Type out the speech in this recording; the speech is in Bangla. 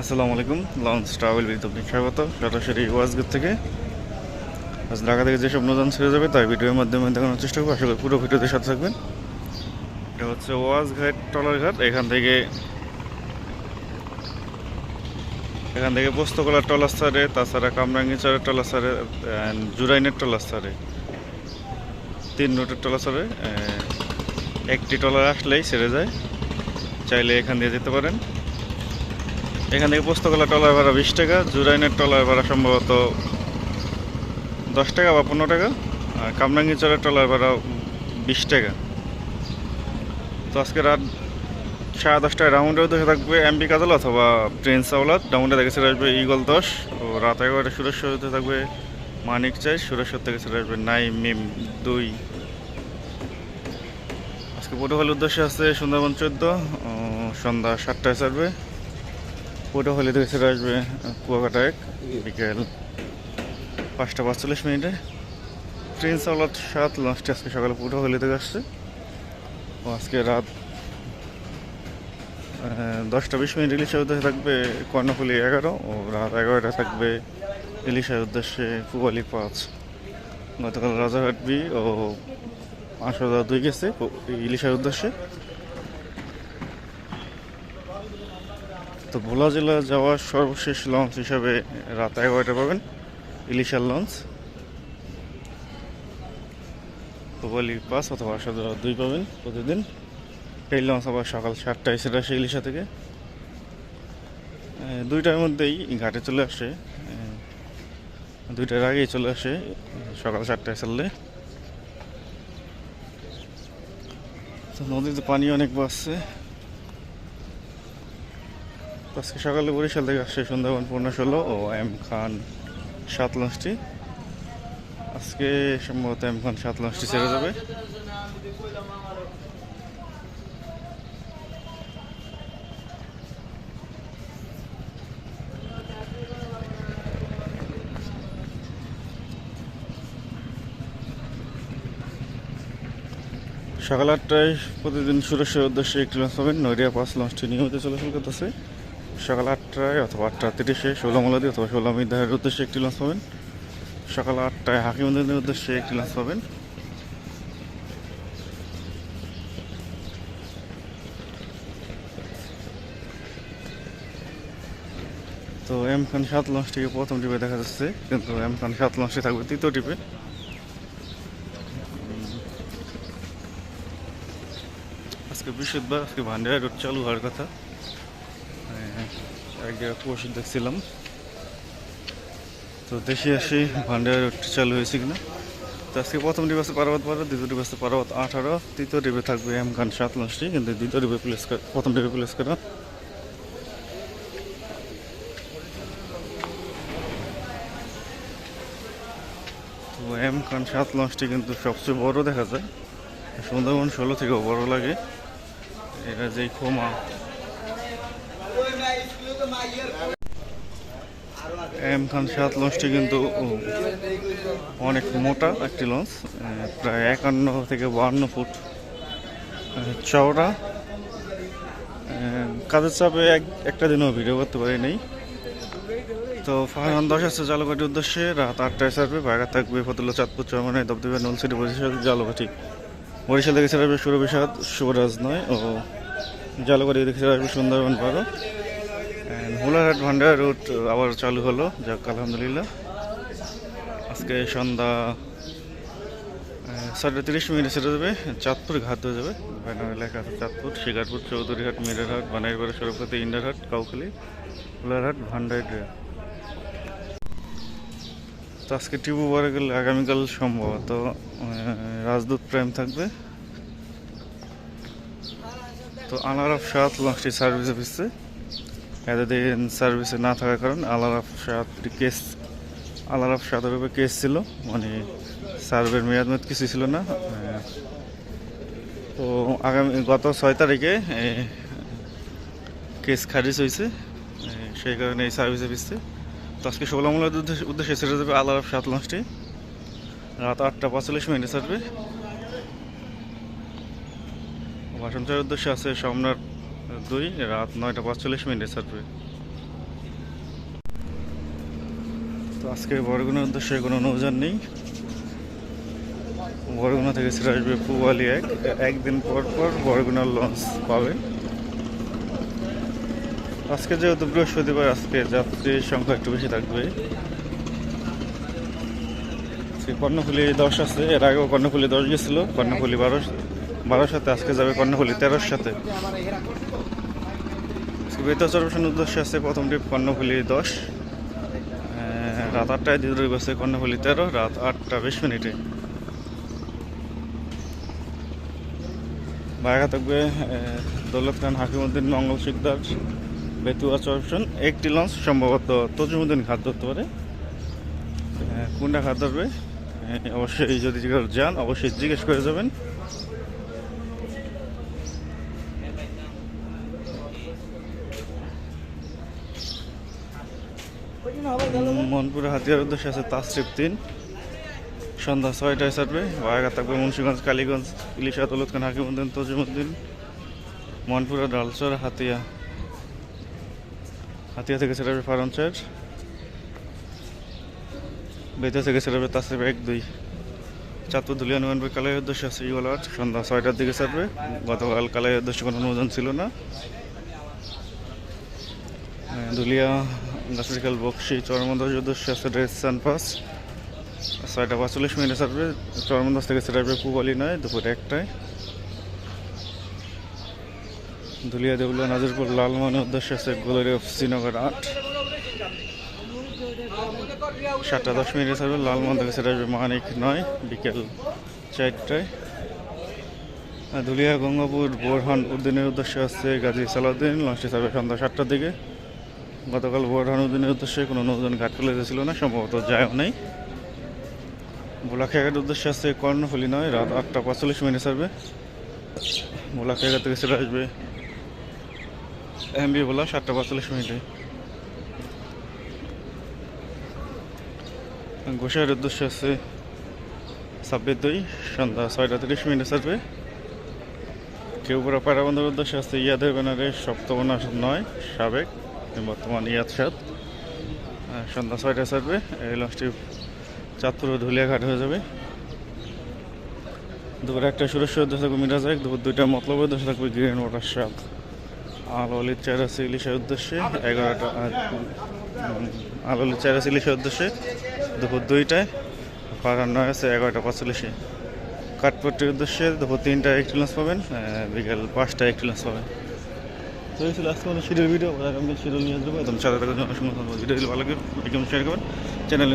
আসসালামু আলাইকুম লঞ্চ ট্রাভেল বিদ আপনি স্বাগত। সরাসরি ওয়াজগেট থেকে। আজ ঢাকা থেকে যেসব নতুন ছেড়ে যাবে তাই ভিডিওর মাধ্যমে দেখানোর চেষ্টা করব। আসলে পুরো ভিডিওতে সাথে থাকবেন। এটা হচ্ছে ওয়াজ ঘাট টলার ঘাট এখান থেকে এখান থেকে পোস্তকলার টলার সারে, তাছাড়া কামরাঙ্গিচরের and জুরাইনের টলার সারে। তিন রুটের টলার সারে একটি টলার আসলেই ছেড়ে যায়। চাইলে এখান দিয়ে যেতে পারেন। এখান থেকে পোস্তকলা টলার ভাড়া বিশ টাকা, জুরাইনের টলার ভাড়া সম্ভবত দশ টাকা বা পনেরো টাকা, আর কামরাঙ্গি চরের টলার ভাড়া বিশ টাকা। তো আজকে রাত সাড়ে দশটায় রাউন্ডে উদ্দেশ্যে থাকবে এমপি কাজল অথবা প্রিন্স আওলাদ। রাউন্ডে থেকে ছেড়ে আসবে ইগল দশ। ও রাত এগারোটা সুরেশ্বর হতে থাকবে মানিক চাই। সুরেশ্বর থেকে ছেড়ে আসবে নাই মিম দুই। আজকে পটুয়াখালীর উদ্দেশ্যে আছে সুন্দরবন চোদ্দ। সন্ধ্যা সাতটায় ছাড়বে। পটুয়াখালী থেকে ছেড়ে আসবে কুয়াকাটা এক বিকেল পাঁচটা পাঁচচল্লিশ মিনিটে। ট্রেন চালাত সাত লাস্টে আজকে সকালে পটুয়াখালী থেকে আসছে। ও আজকে রাত দশটা বিশ মিনিট ইলিশের উদ্দেশ্যে থাকবে কর্ণফুলি এগারো, ও রাত এগারোটা থাকবে ইলিশের উদ্দেশ্যে পুয়ালি পাঁচ। গতকাল রাজারহাট বি ও আশোদা দুই গেছে ইলিশের উদ্দেশ্যে। তো ভোলা জেলা যাওয়ার সর্বশেষ লঞ্চ হিসাবে রাত এগারোটা পাবেন, ইলিশার লঞ্চ পুবালি পাস অথবা আসাদ দুই পাবেন প্রতিদিন। এই লঞ্চ আবার সকাল সাতটায় সেটা আসে ইলিশা থেকে। দুইটার মধ্যেই ঘাটে চলে আসে। দুইটার আগেই চলে আসে সকাল সাতটায় চললে তো নদীতে পানি অনেক বাড়ছে। আজকে সকালে বরিশাল থেকে আসছে সুন্দরবন পূর্ণ ষোলো ও এম খান সাত লঞ্চটি আজকে সম্ভবত এম খান সাত লঞ্চটি ছেড়ে যাবে। সকাল আটটায় প্রতিদিন সুরেশের উদ্দেশ্যে একটি লঞ্চ পাবেন। নৈরিয়া পাঁচ লঞ্চটি নিয়মিত চলাচল করতেছে। সকাল আটটায় অথবা আটটা তিরিশে ষোলামলাদি অথবা ষোলো ষোলামিদাহের উদ্দেশ্যে একটি লঞ্চ পাবেন। সকাল আটটায় হাকিমুদ্দিনের উদ্দেশ্যে একটি লঞ্চ পাবেন। তো এম খান সাত লঞ্চটিকে প্রথম টিপে দেখা যাচ্ছে, কিন্তু এম খান সাত লঞ্চটি থাকবে তৃতীয় টিপে। আজকে বৃহস্পতিবার, আজকে ভান্ডার রোড চালু হওয়ার কথা। এক জায়গায় দেখছিলাম। তো দেখি আসি ভান্ডার চালু হয়েছে কিনা। তো আজকে প্রথম আছে পার্বত বারো দ্বিতীয় আছে পার্বত আঠারো, তৃতীয় ডিবে থাকবে এম খান সাত কিন্তু দ্বিতীয় ডিবে প্লেস প্রথম ডিবে প্লেস করা। তো এম খান সাত লঞ্চটি কিন্তু সবচেয়ে বড় দেখা যায়। সুন্দরবন ষোলো থেকেও বড় লাগে। এটা যেই খোমা এম খান সাত লঞ্চটি কিন্তু অনেক মোটা একটি লঞ্চ প্রায় একান্ন থেকে বাহান্ন ফুট চওড়া। কাজের চাপে এক, একটা দিনও ভিডিও করতে পারি নাই। তো ফারহান দশ আছে জালকাঠির উদ্দেশ্যে, রাত আটটায় ছাড়বে, বাইরে থাকবে ফতুল্লা চাঁদপুর চরমানে দপদপে নলসিটি বরিশাল জালকাঠি বরিশাল থেকে ছাড়বে সুরবিষাদ শুভরাজ নয়, ও জালকাঠি থেকে ছাড়বে সুন্দরবন বারো হুলারহাট ভান্ডার রুট আবার চালু হলো, যাক, আলহামদুলিল্লাহ। আজকে সন্ধ্যা সাড়ে তিরিশ মিনিটে ছেড়ে যাবে চাঁদপুর ঘাট হয়ে যাবে। ব্যানারে লেখা আছে চাঁদপুর, শিকারপুর, চৌধুরীহাট, মিরারহাট বানাইপাড়া সরবপতি ইন্ডারহাট কাউখালী হুলারহাট ভান্ডার তো আজকে টিপু পরে গেলে আগামীকাল সম্ভবত রাজদূত প্রেম থাকবে। তো আলারাফ সাত লঞ্চটি সার্ভিস ফিরছে এতদিন সার্ভিসে না থাকার কারণে আলারাফ সাত কেস আলারাফ সাতের উপরে কেস ছিল। মানে সার্ভের মেয়াদ মেয়াদ কিছু ছিল না। তো আগামী গত ছয় তারিখে কেস খারিজ হয়েছে। সেই কারণে এই সার্ভিসে ফিরছে তো আজকে ষোলামূলের উদ্দেশ্যে ছেড়ে দেবে আলারাফ সাত লঞ্চটি রাত আটটা পঁয়তাল্লিশ মিনিটে ছাড়বে। ভাষণচার উদ্দেশ্যে আছে সম্রাট দুই, রাত নয়টা পাঁচচল্লিশ মিনিটে ছাড়বে তো আজকে বরগুনার উদ্দেশ্যে কোনো নৌযান নেই। বরগুনা থেকে ছেড়ে আসবে পুয়ালি এক। একদিন পর পর বরগুনার লঞ্চ পাবে। আজকে যেহেতু বৃহস্পতিবার, আজকে যাত্রীর সংখ্যা একটু বেশি থাকবে। কর্ণফুলি দশ আছে, এর আগেও কর্ণফুলি দশ গেছিল। কর্ণফুলি বারো বারোর সাথে আজকে যাবে কর্ণফুলি তেরোর সাথে। বেতা চরপেশন উদ্দেশ্যে আছে প্রথমটি কর্ণফুলি দশ। রাত আটটায় দ্বিতীয় বসে কর্ণফুলি তেরো, রাত আটটা বিশ মিনিটে। বাঘা থাকবে দৌলত খান, হাকিমুদ্দিন, মঙ্গল শিকদার বেতুয়া চরপেশন একটি লঞ্চ সম্ভবত তজুমুদ্দিন ঘাট ধরতে পারে। কোনটা ঘাট ধরবে অবশ্যই যদি যান, অবশ্যই জিজ্ঞেস করে যাবেন। মনপুরে হাতিয়ার উদ্দেশ্যে আছে তাসরিফ তিন। সন্ধ্যা ছয়টায় ছাড়বে। বায়াঘাট থাকবে মুন্সিগঞ্জ কালীগঞ্জ ইলিশা তলুত খান হাকিমুদ্দিন তজিমুদ্দিন মনপুরা ডালচর হাতিয়া। হাতিয়া থেকে ছেড়াবে ফারঞ্চার বেতা থেকে ছেড়াবে তাসরিফ এক দুই। চাঁদপুর দুলিয়া নভেম্বর কালের উদ্দেশ্যে আছে ইগল আট সন্ধ্যা ছয়টার দিকে ছাড়বে। গতকাল কালের উদ্দেশ্যে কোনো অনুমোদন ছিল না। আহ, গাছরিকাল বক্সি চরমন্দাজ উদ্দেশ্যে আছে ড্রেস সানপাস ছয়টা পাঁচচল্লিশ মিনিটে ছাড়বে। চরমন্দাজ থেকে ছাড়বে পুবালি নয়, দুপুরে একটায়। দুলিয়া দেউলিয়া নাজিরপুর লালমোহনের উদ্দেশ্যে আছে গোলারি অফ শ্রীনগর আট সাতটা দশ মিনিটে ছাড়বে, লালমোহন থেকে সেটা মানিক নয়, বিকেল চারটায়। ধুলিয়া গঙ্গাপুর বোরহান উদ্দিনের উদ্দেশ্যে আছে গাজী সালাউদ্দিন লঞ্চটি ছাড়বে সন্ধ্যা সাতটার দিকে। গতকাল বোরহান উদ্দিনের উদ্দেশ্যে কোনো নৌজন ঘাট ফেলে ছিল না, সম্ভবত যায়ও নেই। বোলাখিয়াঘাটের উদ্দেশ্যে আছে কর্ণফুলি নয়, রাত আটটা পঁয়তাল্লিশ মিনিট ছাড়বে। বোলাখিয়াঘাট থেকে সেটা আসবে এমবি বোলা সাতটা পঁয়তাল্লিশ মিনিটে। গোসাইয়ের উদ্দেশ্যে আছে ছাব্বিশ দুই, সন্ধ্যা ছয়টা তিরিশ মিনিটে ছাড়বে। কেউপুরা পায়রাবন্ধের উদ্দেশ্যে আছে ইয়াদের ব্যানারে সপ্তমনা নয়, সাবেক বর্তমান ইয়াদ সাত আহ, সন্ধ্যা ছয়টায় ছাড়বে এই লঞ্চটি চাঁদপুর ধুলিয়াঘাট হয়ে যাবে। দুপুর একটা সুরেশ্বর উদ্দেশ্যে থাকবে মিরাজ এক দুপুর দুইটা মতলব উদ্দেশ্যে থাকবে গ্রিন ওয়াটার সাত আলোলির চার আছে ইলিশের উদ্দেশ্যে এগারোটা আলোলির চার আছে ইলিশের উদ্দেশ্যে দুপুর দুইটায় পাড়ার নয় আছে এগারোটা পাঁচচল্লিশে। কাঠপট্টির উদ্দেশ্যে দুপুর তিনটায় একটি লঞ্চ পাবেন বিকেল পাঁচটায় একটি লঞ্চ পাবেন। তো আমাদের শিডিউল ভিডিও। একদম সাথে ভালো লাগে একদম শেয়ার করবেন। চ্যানেল